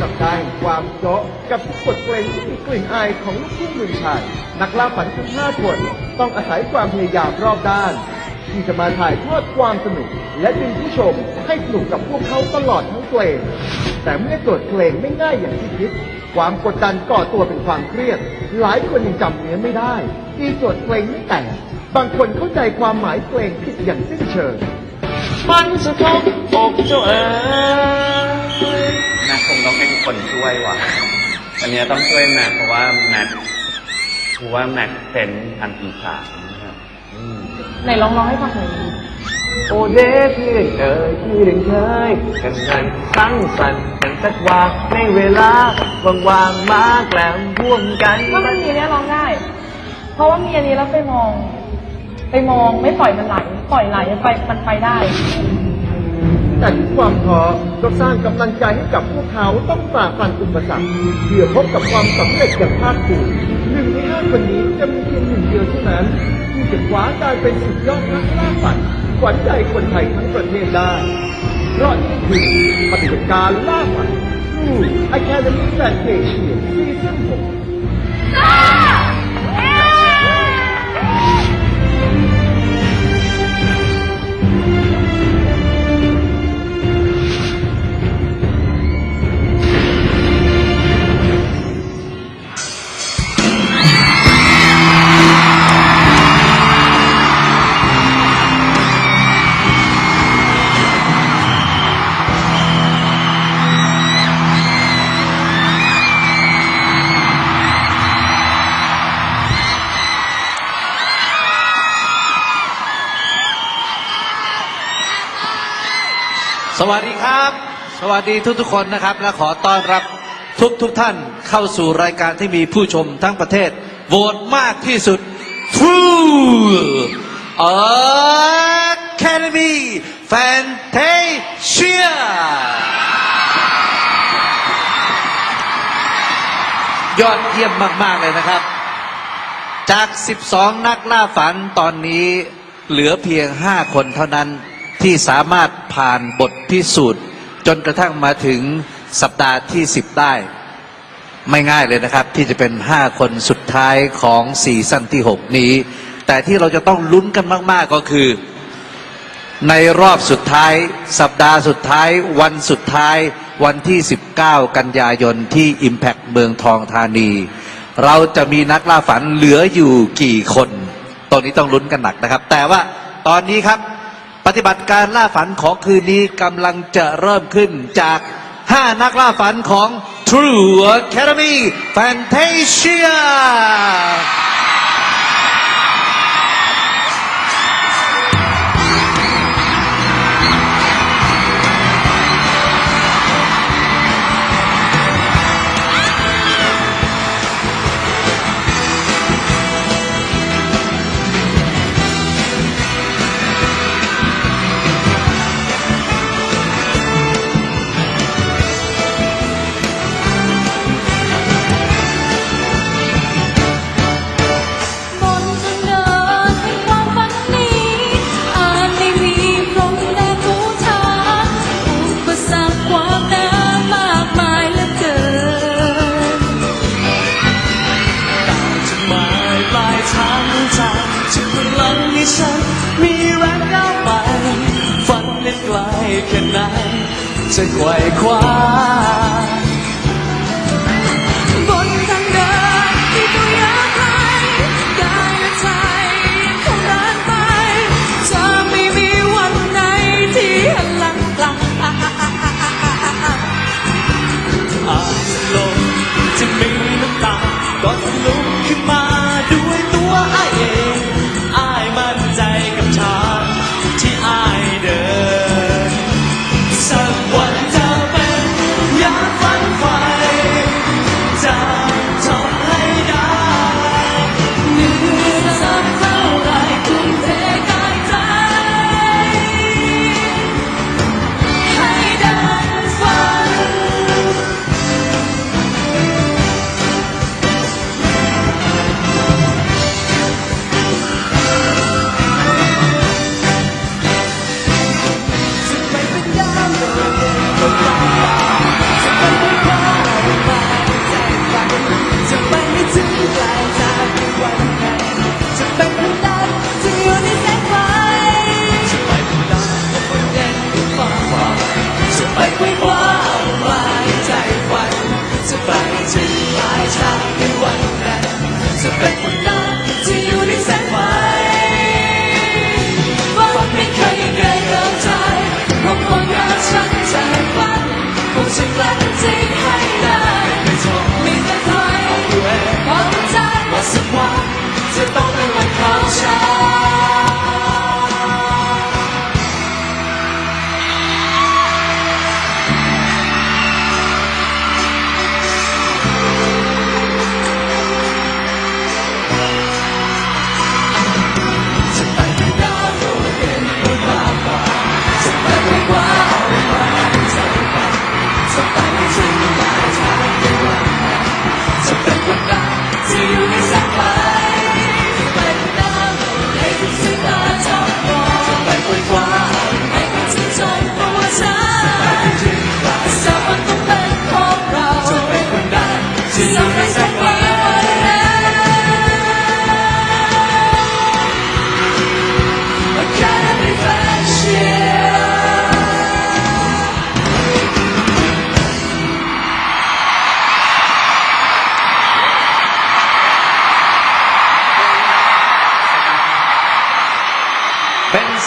สัปดาห์แห่งความโจ๊ะกับทุกบทเพลงที่มีกลิ่นอายของลูกทุ่งเมืองไทยนักล่าฝันทั้งห้าคนต้องอาศัยความพยายามรอบด้าน ที่จะมาถ่ายทอดความสนุก และดึงผู้ชมให้สนุกกับพวกเขาตลอดทั้งเพลง แต่เมื่อโจทย์เพลงไม่ง่ายอย่างที่คิด ความกดดันก่อตัวเป็นความเครียด หลายคนยังจำเนื้อไม่ได้ตีโจทย์เพลงไม่แต่งบางคนเข้าใจความหมายเพลงผิดอย่างสิ้นเชิงมันสะทบอกเจ้าเอ๋ ต้องให้ทุกคนช่วยว่ะวันนี้ต้องช่วยแม็กเพราะว่าแม็กเพราะว่าแม็กเป็นพันปีศาจนะครับอืมไหนลองร้องให้ฟังหน่อยดิโอเดเพื่อนเอ่ยที่เรื่องเคยกันนั้นตั้งสรรค์กันสักว่าในเวลาว่างๆมาแกล้มร่วมกันถ้ามันมีเนี้ยร้องได้ เพราะว่ามีอันนี้แล้วไปมอง ไปมองไม่ปล่อยมันไหลปล่อยไหลไปมันไปได้ แต่ทุกความท้อก็สร้างกำลังใจให้กับพวกเขาต้องฝ่าฟันอุปสรรคเพื่อพบกับความสำเร็จอย่างภาคภูมิหนึ่งในห้าคนนี้จะมีเพียงหนึ่งเดียวเท่านั้นที่จะคว้ากลายเป็นสุดยอดนักล่าฝันขวัญใจคนไทยทั้งประเทศได้เพราะนี่คือปฏิบัติการล่าฝัน True Academy Fantasia Season 6 สวัสดีครับ สวัสดีทุกทุกคนนะครับ และขอต้อนรับทุกทุกท่านเข้าสู่รายการที่มีผู้ชมทั้งประเทศโหวตมากที่สุด True Academy Fantasia ยอดเยี่ยมมาก ๆ เลยนะครับ จาก 12 นักล่าฝันตอนนี้เหลือเพียง 5 คนเท่านั้น ที่สามารถผ่านบทพิสูจน์ จนกระทั่งมาถึงสัปดาห์ที่ 10 ได้ ไม่ง่ายเลยนะครับ ที่จะเป็น 5 คนสุดท้ายของซีซั่นที่ 6 นี้ แต่ที่เราจะต้องลุ้นกันมาก ๆ ก็คือ ในรอบสุดท้าย สัปดาห์สุดท้าย วันสุดท้ายวันที่ 19 กันยายนที่ Impact เมืองทองธานี เราจะมีนักล่าฝันเหลืออยู่กี่คนตรงนี้ต้องลุ้นกันหนักนะครับ แต่ว่าตอนนี้ครับ ปฏิบัติการล่าฝันของคืนนี้กำลังจะเริ่มขึ้นจาก 5 นักล่าฝันของ True Academy Fantasia จะไ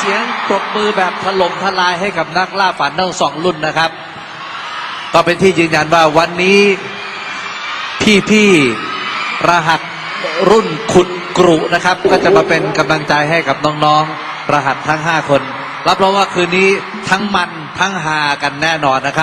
สียงปรบมือแบบถล่มทลายให้กับนักล่าฝันทั้งสองรุ่นนะครับ ก็เป็นที่ยืนยันว่าวันนี้พี่ๆรหัสรุ่นขุดกรุนะครับ ก็จะมาเป็นกำลังใจให้กับน้องๆ รหัสทั้ง 5 คน รับรองว่าคืนนี้ทั้งมันทั้งฮากันแน่นอนนะครับ